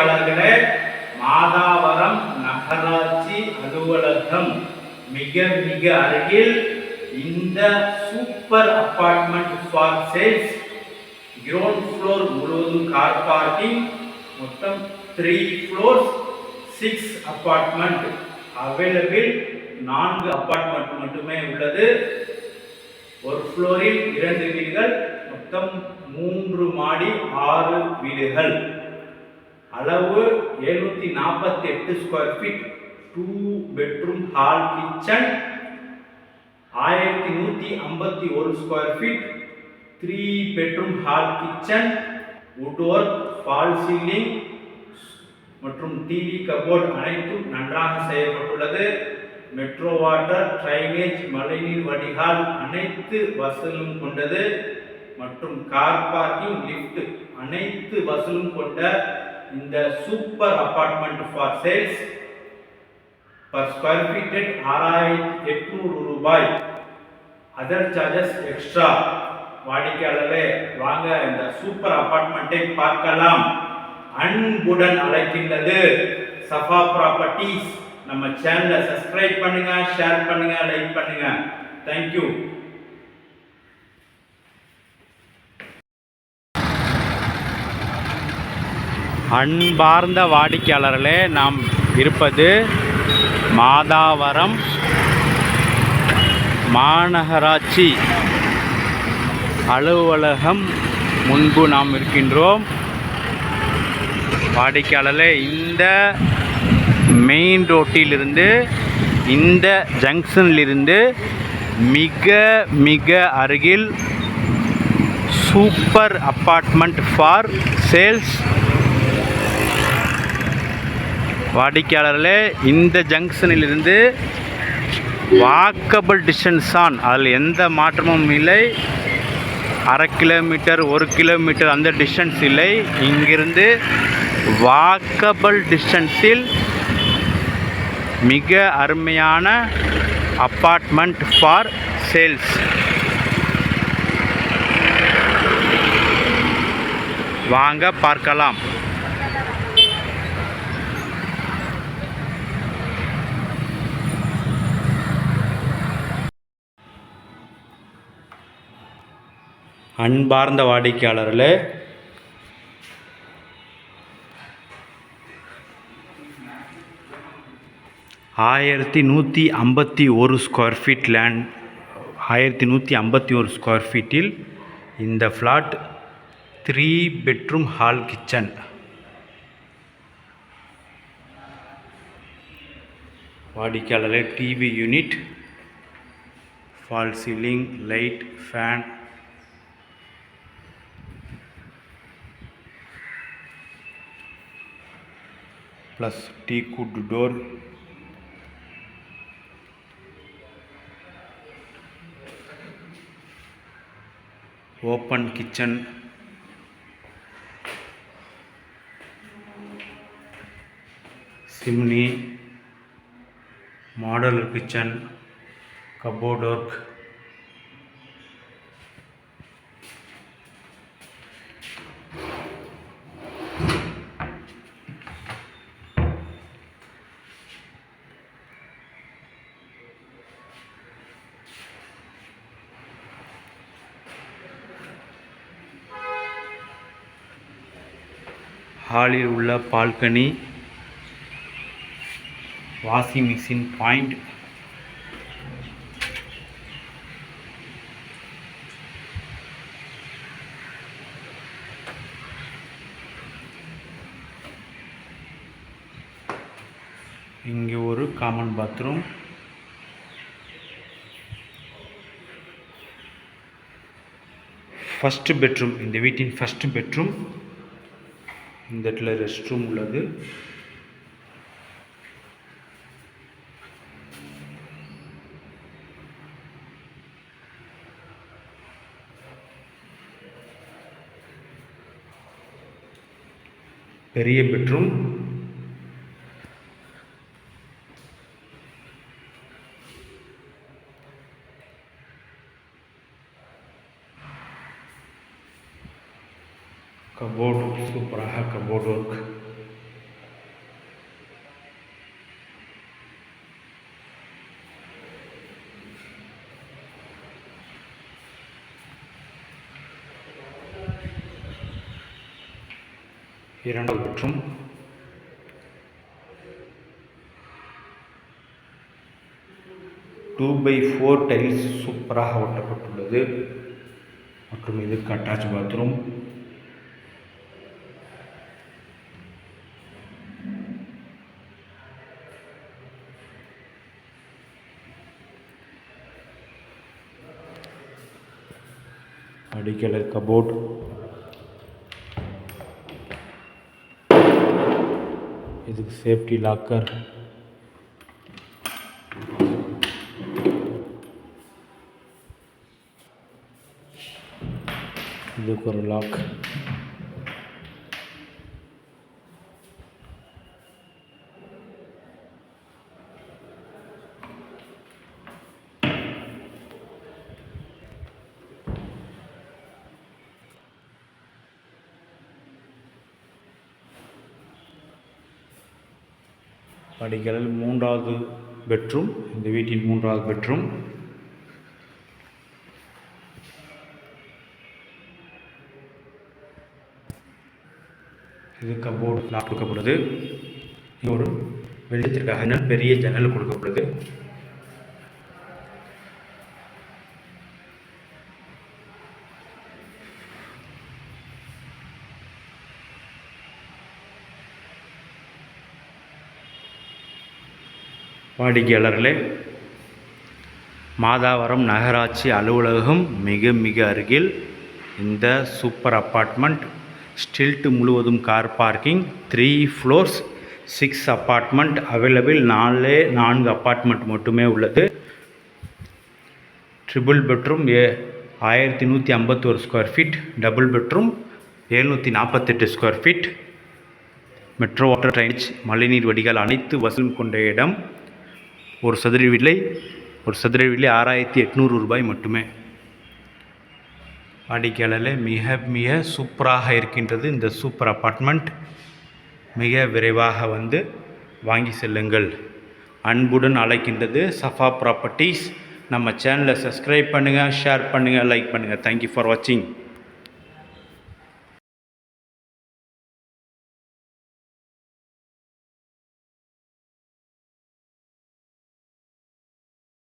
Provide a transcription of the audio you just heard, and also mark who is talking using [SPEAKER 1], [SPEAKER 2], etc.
[SPEAKER 1] வாடிக்கையாளர்களே மாதாவரம் நகராட்சி அலுவலகம் மிக மிக அருகில் இந்த super apartment for sales ground floor முழுவதும் கார் பார்க்கிங் மொத்தம் three floors six apartment available நான்கு அபார்ட்மெண்ட் மட்டுமே உள்ளது. ஒரு ஃப்ளோரில் இரண்டு வீடுகள் மொத்தம் மூன்று மாடி ஆறு வீடுகள். அளவு எழுநூத்தி நாற்பத்தி எட்டு square feet two bedroom hall kitchen ஆயிரத்தி நூற்றி ஐம்பத்தி ஒரு square feet three bedroom hall kitchen wood work fall ceiling மற்றும் டிவி கபோர்ட் அனைத்தும் நன்றாக செய்யப்பட்டுள்ளது. மெட்ரோ வாட்டர் ட்ரைனேஜ் மழைநீர் வடிகால் அனைத்து வசூலும் கொண்டது. மற்றும் கார் பார்க்கிங் லிஃப்ட் அனைத்து வசூலும் கொண்ட இந்த super apartment for sales per square feet ஆறாயிரத்தி எட்நூறு ரூபாய். அதர் சார்ஜஸ் எக்ஸ்ட்ரா வாடிக்கையாளரே வாங்க இந்த சூப்பர் அப்பார்ட்மெண்ட்டை பார்க்கலாம். அன்புடன் அழைக்கின்றது சஃபா ப்ராப்பர்ட்டிஸ் நம்ம சேனலை சப்ஸ்கிரைப் பண்ணுங்க ஷேர் பண்ணுங்க லைக் பண்ணுங்க. தேங்க்யூ அன்பார்ந்த வாடிக்கையாளர்களே நாம் இருப்பது மாதாவரம் மாநகராட்சி அலுவலகம் முன்பு நாம் இருக்கின்றோம். வாடிக்கையாளர்களே இந்த மெயின் ரோட்டிலிருந்து இந்த ஜங்ஷனிலிருந்து மிக மிக அருகில் சூப்பர் அப்பார்ட்மெண்ட் ஃபார் சேல்ஸ் வாடிக்கையாளர்களே இந்த ஜங்ஷனிலிருந்து வாக்கபிள் டிஸ்டன்ஸ் தான் அதில் எந்த மாற்றமும் இல்லை. அரை கிலோமீட்டர் ஒரு கிலோமீட்டர் அந்த டிஸ்டன்ஸ் இல்லை. இங்கிருந்து வாக்கபிள் டிஸ்டன்ஸில் மிக அருமையான அப்பார்ட்மெண்ட் ஃபார் சேல்ஸ் வாங்க பார்க்கலாம். அன்பார்ந்த வாடிக்கையாளர்களே ஆயிரத்தி நூற்றி ஐம்பத்தி ஒரு ஸ்கொயர் ஃபீட் லேண்ட் ஆயிரத்தி நூற்றி ஐம்பத்தி ஒரு ஸ்கொயர் ஃபீட்டில் இந்த flat three bedroom hall kitchen வாடிக்கையாளர்களே TV unit fall ceiling light fan plus teak wood door open kitchen chimney model kitchen cupboard work ஹாலில் உள்ள பால்கனி வாஷிங் மிஷின் பாயிண்ட். இங்கே ஒரு காமன் பாத்ரூம் ஃபஸ்ட்டு பெட்ரூம் இந்த வீட்டின் first bedroom இந்த இடத்துல rest room உள்ளது. பெரிய பெட்ரூம். கபோர்டு சூப்பராக கபோர்டு ஒர்க் இரண்டாவது மற்றும் டூ பை ஃபோர் டைல்ஸ் சூப்பராக ஒட்டப்பட்டுள்ளது. மற்றும் இதுக்கு அட்டாச் பாத்ரூம் அடிக்கலர் கபோர்ட் இதுக்கு சேஃப்டி லாக்கர் இதுக்கு ஒரு லாக் படிகளில் மூன்றாவது பெட்ரூம் இந்த வீட்டின் மூன்றாவது பெட்ரூம் இது கபோர்ட் கொடுக்கப்படுது. இது ஒரு வெளிச்சத்திற்காக பெரிய ஜன்னல் கொடுக்கப்படுது. வாடிக்கையாளர்களே மாதாவரம் நகராட்சி அலுவலகம் மிக மிக அருகில் இந்த சூப்பர் அப்பார்ட்மெண்ட் ஸ்டில்ட் முழுவதும் car parking three floors six apartment available நாலே நான்கு அப்பார்ட்மெண்ட் மட்டுமே உள்ளது. ட்ரிபிள் பெட்ரூம் ஏ ஆயிரத்தி நூற்றி ஐம்பத்தோரு ஸ்கொயர் ஃபீட் டபுள் பெட்ரூம் எழுநூற்றி நாற்பத்தெட்டு square feet metro water drainage மழைநீர் வடிகால் அனைத்து வசூல் கொண்ட இடம். ஒரு சதுர விலை ஒரு சதுர விலை ஆறாயிரத்தி எட்நூறு ரூபாய் மட்டுமே. வாடிக்கையாளரில் மிக மிக சூப்பராக இருக்கின்றது இந்த சூப்பர் அப்பார்ட்மெண்ட் மிக விரைவாக வந்து வாங்கி செல்லுங்கள். அன்புடன் அழைக்கின்றது சஃபா ப்ராப்பர்ட்டிஸ். நம்ம சேனலை சப்ஸ்கிரைப் பண்ணுங்கள் ஷேர் பண்ணுங்கள் லைக் பண்ணுங்கள் தேங்க்யூ ஃபார் வாட்சிங்